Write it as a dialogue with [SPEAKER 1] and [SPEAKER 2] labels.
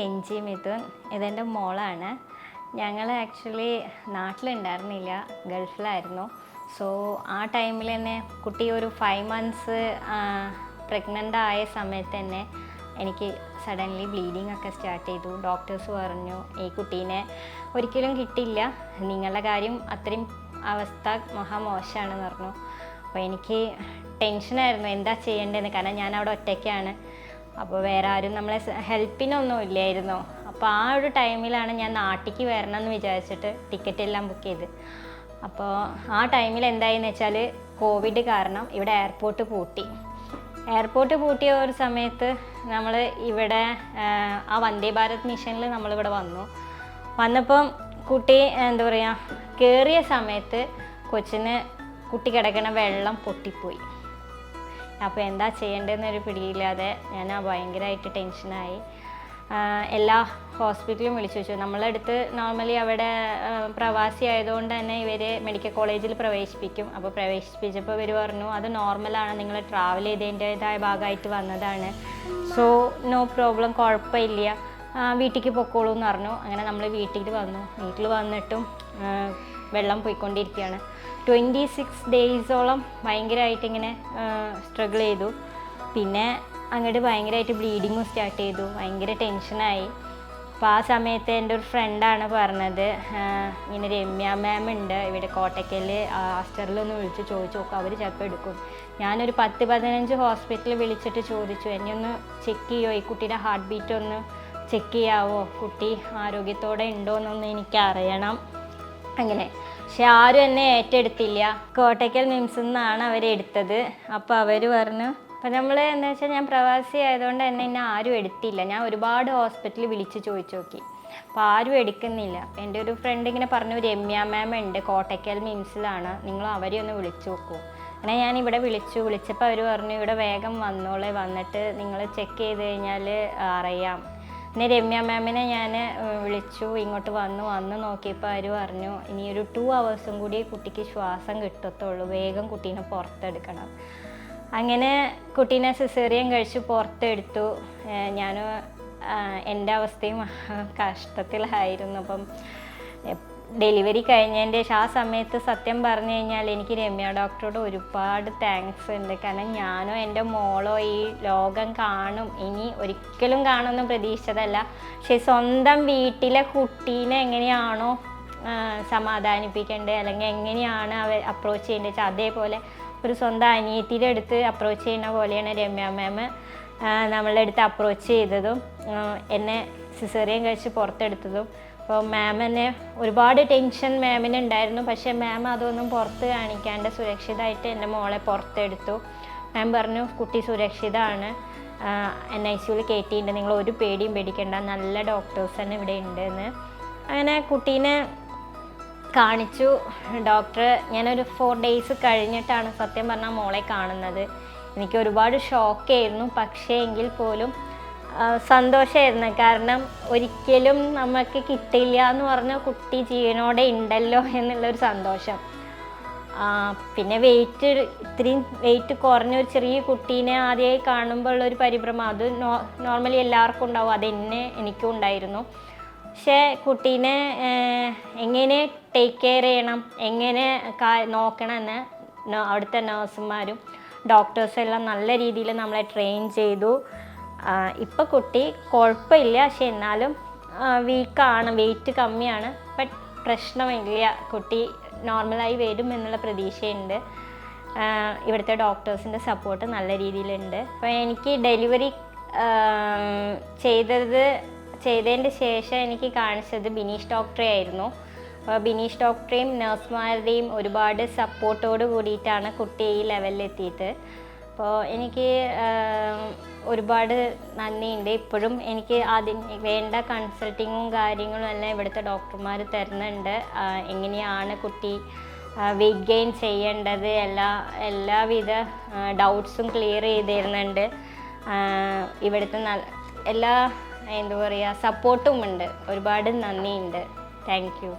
[SPEAKER 1] രഞ്ജി മിഥുൻ ഇതെന്റെ മോളാണ്. ഞങ്ങൾ ആക്ച്വലി നാട്ടിലുണ്ടായിരുന്നില്ല. ഗൾഫിലായിരുന്നു. സോ ആ ടൈമിൽ തന്നെ കുട്ടി ഒരു ഫൈവ് മന്ത്സ് പ്രഗ്നന്റ് ആയ സമയത്ത് തന്നെ എനിക്ക് സഡൻലി ബ്ലീഡിങ് ഒക്കെ സ്റ്റാർട്ട് ചെയ്തു. ഡോക്ടേഴ്സ് പറഞ്ഞു ഈ കുട്ടീനെ ഒരിക്കലും കിട്ടില്ല. നിങ്ങളുടെ കാര്യം അത്രയും അവസ്ഥ മഹാമോശമാണെന്ന് പറഞ്ഞു. അപ്പോൾ എനിക്ക് ടെൻഷനായിരുന്നു എന്താ ചെയ്യേണ്ടതെന്ന്? കാരണം ഞാൻ അവിടെ ഒറ്റയ്ക്കാണ്. അപ്പോൾ വേറെ ആരും നമ്മളെ ഹെൽപ്പിനൊന്നും ഇല്ലായിരുന്നു അപ്പോൾ ആ ഒരു ടൈമിലാണ് ഞാൻ നാട്ടിലേക്ക് വരണം എന്ന് വിചാരിച്ചിട്ട് ടിക്കറ്റ് എല്ലാം ബുക്ക് ചെയ്ത്. അപ്പോൾ ആ ടൈമിൽ എന്തായെന്ന് വെച്ചാൽ കോവിഡ് കാരണം ഇവിടെ എയർപോർട്ട് പൂട്ടി. എയർപോർട്ട് പൂട്ടിയ ഒരു സമയത്ത് നമ്മൾ ഇവിടെ ആ, വന്ദേ ഭാരത് മിഷനിൽ നമ്മളിവിടെ വന്നു. വന്നപ്പം കുട്ടി എന്താ പറയുക കയറിയ സമയത്ത് കൊച്ചിന് കുട്ടി കിടക്കണ വെള്ളം പൊട്ടിപ്പോയി. അപ്പോൾ എന്താ ചെയ്യേണ്ടതെന്നൊരു പിടിയില്ലാതെ ഞാൻ ഭയങ്കരമായിട്ട് ടെൻഷനായി. എല്ലാ ഹോസ്പിറ്റലും വിളിച്ചു വെച്ചു നമ്മളടുത്ത് നോർമലി അവിടെ പ്രവാസി ആയതുകൊണ്ട് തന്നെ ഇവർ മെഡിക്കൽ കോളേജിൽ പ്രവേശിപ്പിക്കും. അപ്പോൾ പ്രവേശിപ്പിച്ചപ്പോൾ ഇവർ പറഞ്ഞു അത് നോർമലാണ് നിങ്ങൾ ട്രാവൽ ചെയ്തതിന്റെതായ ഭാഗമായിട്ട് വന്നതാണ്. സോ നോ പ്രോബ്ലം കുഴപ്പമില്ല. വീട്ടിലേക്ക് പൊക്കോളൂ എന്ന് പറഞ്ഞു. അങ്ങനെ നമ്മൾ വീട്ടിൽ വന്നു. വീട്ടിൽ വന്നിട്ടും വെള്ളം പോയിക്കൊണ്ടിരിക്കുകയാണ്. ട്വന്റി സിക്സ് ഡേയ്സോളം ഭയങ്കരമായിട്ട് ഇങ്ങനെ സ്ട്രഗിൾ ചെയ്തു. പിന്നെ അങ്ങോട്ട് ഭയങ്കരമായിട്ട് ബ്ലീഡിങ്ങും സ്റ്റാർട്ട് ചെയ്തു. ഭയങ്കര ടെൻഷനായി അപ്പോൾ ആ സമയത്ത് എന്റെ ഒരു ഫ്രണ്ടാണ് പറഞ്ഞത് ഇങ്ങനെ രമ്യ മാം ഉണ്ട്. ഇവിടെ കോട്ടയ്ക്കൽ ആസ്റ്ററിലൊന്ന് വിളിച്ച് ചോദിച്ചു നോക്കും അവർ ചിലപ്പോൾ എടുക്കും. ഞാനൊരു പത്ത് പതിനഞ്ച് ഹോസ്പിറ്റലിൽ വിളിച്ചിട്ട് ചോദിച്ചു എന്നെ ഒന്ന് ചെക്ക് ചെയ്യുമോ ഈ കുട്ടിയുടെ ഹാർട്ട് ബീറ്റ് ഒന്ന് ചെക്ക് ചെയ്യാവോ? കുട്ടി ആരോഗ്യത്തോടെ ഉണ്ടോ എന്നൊന്ന് എനിക്ക് അറിയണം അങ്ങനെ. പക്ഷെ ആരും എന്നെ ഏറ്റെടുത്തില്ല. കോട്ടയ്ക്കൽ മിംസിൽ നിന്നാണ് അവരെടുത്തത് അപ്പോൾ അവർ പറഞ്ഞു അപ്പം നമ്മൾ എന്താ വെച്ചാൽ ഞാൻ പ്രവാസി ആയതുകൊണ്ട് തന്നെ എന്നെ ആരും എടുത്തില്ല. ഞാൻ ഒരുപാട് ഹോസ്പിറ്റലിൽ വിളിച്ച് ചോദിച്ചു നോക്കി. അപ്പോൾ ആരും എടുക്കുന്നില്ല. എന്റെ ഒരു ഫ്രണ്ട് ഇങ്ങനെ പറഞ്ഞു രമ്യ മാം ഉണ്ട് കോട്ടയ്ക്കൽ മിംസിലാണ്. നിങ്ങൾ അവരെ ഒന്ന് വിളിച്ചു നോക്കൂ. അങ്ങനെ ഞാൻ ഇവിടെ വിളിച്ചു. വിളിച്ചപ്പോൾ അവർ പറഞ്ഞു ഇവിടെ വേഗം വന്നോളെ. വന്നിട്ട് നിങ്ങൾ ചെക്ക് ചെയ്ത് കഴിഞ്ഞാൽ അറിയാം. പിന്നെ രമ്യ മാമിനെ ഞാൻ വിളിച്ചു. ഇങ്ങോട്ട് വന്നു. വന്ന് നോക്കിയപ്പോൾ അവർ പറഞ്ഞു ഇനി ഒരു ടു അവേഴ്സും കൂടി കുട്ടിക്ക് ശ്വാസം കിട്ടത്തുള്ളൂ. വേഗം കുട്ടീനെ പുറത്തെടുക്കണം. അങ്ങനെ കുട്ടീനെ സിസേറിയൻ കഴിച്ച് പുറത്തെടുത്തു. ഞാൻ എന്റെ അവസ്ഥയും കഷ്ടത്തിലായിരുന്നു. അപ്പം ഡെലിവറി കഴിഞ്ഞതിന്റെ ആ സമയത്ത് സത്യം പറഞ്ഞു കഴിഞ്ഞാൽ എനിക്ക് രമ്യ ഡോക്ടറോട് ഒരുപാട് താങ്ക്സ് ഉണ്ട്. കാരണം ഞാനോ എന്റെ മോളോ ഈ ലോകം കാണും. ഇനി ഒരിക്കലും കാണുമെന്ന് പ്രതീക്ഷിച്ചതല്ല. പക്ഷെ സ്വന്തം വീട്ടിലെ കുട്ടീനെ എങ്ങനെയാണോ സമാധാനിപ്പിക്കേണ്ടത് അല്ലെങ്കിൽ എങ്ങനെയാണ് അവർ അപ്രോച്ച് ചെയ്യേണ്ടത് അതേപോലെ ഒരു സ്വന്തം അനിയത്തിയുടെ അടുത്ത് അപ്രോച്ച് ചെയ്യുന്ന പോലെയാണ് രമ്യ മാം നമ്മളുടെ അടുത്ത് അപ്രോച്ച് ചെയ്തതും എന്നെ സിസേറിയൻ കഴിച്ച് പുറത്തെടുത്തതും. അപ്പോൾ മാം എന്നെ ഒരുപാട് ടെൻഷൻ മാമിന് ഉണ്ടായിരുന്നു പക്ഷേ മാം അതൊന്നും പുറത്ത് കാണിക്കാണ്ട് സുരക്ഷിതമായിട്ട് എന്റെ മോളെ പുറത്തെടുത്തു. മാം പറഞ്ഞു കുട്ടി സുരക്ഷിതമാണ് എൻ ഐ സിയുവിൽ കയറ്റിയിട്ടുണ്ട് നിങ്ങൾ ഒരു പേടിയും പേടിക്കേണ്ട. നല്ല ഡോക്ടേഴ്സ് തന്നെ ഇവിടെ ഉണ്ടെന്ന് അങ്ങനെ കുട്ടീനെ കാണിച്ചു. ഡോക്ടർ ഞാനൊരു ഫോർ ഡേയ്സ് കഴിഞ്ഞിട്ടാണ് സത്യം പറഞ്ഞാൽ മോളെ കാണുന്നത്. എനിക്ക് ഒരുപാട് ഷോക്കായിരുന്നു പക്ഷേ എങ്കിൽ പോലും സന്തോഷമായിരുന്നു കാരണം ഒരിക്കലും നമുക്ക് കിട്ടില്ല എന്ന് പറഞ്ഞ കുട്ടി ജീവനോടെ ഉണ്ടല്ലോ എന്നുള്ളൊരു സന്തോഷം. പിന്നെ വെയിറ്റ് ഇത്രയും വെയിറ്റ് കുറഞ്ഞ ഒരു ചെറിയ കുട്ടീനെ ആദ്യമായി കാണുമ്പോൾ ഉള്ള ഒരു പരിഭ്രമം. അത് നോർമലി എല്ലാവർക്കും ഉണ്ടാവും. അതെന്നെ എനിക്കും ഉണ്ടായിരുന്നു. പക്ഷേ കുട്ടീനെ എങ്ങനെ ടേക്ക് കെയർ ചെയ്യണം എങ്ങനെ നോക്കണം നോക്കണമെന്ന് നോ- അവിടുത്തെ നഴ്സുമാരും ഡോക്ടേഴ്സും എല്ലാം നല്ല രീതിയിൽ നമ്മളെ ട്രെയിൻ ചെയ്തു. ഇപ്പോൾ കുട്ടി കുഴപ്പമില്ല പക്ഷെ എന്നാലും വീക്കാണ് വെയിറ്റ് കമ്മിയാണ്. ബട്ട് പ്രശ്നമില്ല കുട്ടി നോർമലായി വരും എന്നുള്ള പ്രതീക്ഷയുണ്ട്. ഇവിടുത്തെ ഡോക്ടേഴ്സിന്റെ സപ്പോർട്ട് നല്ല രീതിയിലുണ്ട്. അപ്പോൾ എനിക്ക് ഡെലിവറി ചെയ്തത് ചെയ്തതിന്റെ ശേഷം എനിക്ക് കാണിച്ചത് ബിനീഷ് ഡോക്ടറെ ആയിരുന്നു. അപ്പോൾ ബിനീഷ് ഡോക്ടറെയും നഴ്സുമാരുടെയും ഒരുപാട് സപ്പോർട്ടോട് കൂടിയിട്ടാണ് കുട്ടി ഈ ലെവലിൽ എത്തിയിട്ട് അപ്പോൾ എനിക്ക് ഒരുപാട് നന്ദിയുണ്ട്. ഇപ്പോഴും എനിക്ക് അതിന് വേണ്ട കൺസൾട്ടിങ്ങും കാര്യങ്ങളും എല്ലാം ഇവിടുത്തെ ഡോക്ടർമാർ തരുന്നുണ്ട്. എങ്ങനെയാണ് കുട്ടി വെയിറ്റ് ഗെയിൻ ചെയ്യേണ്ടത്? എല്ലാ എല്ലാവിധ ഡൗട്ട്സും ക്ലിയർ ചെയ്ത് തരുന്നുണ്ട് ഇവിടുത്തെ എല്ലാ എന്താ പറയുക സപ്പോർട്ടും ഉണ്ട്. ഒരുപാട് നന്ദിയുണ്ട്. Thank you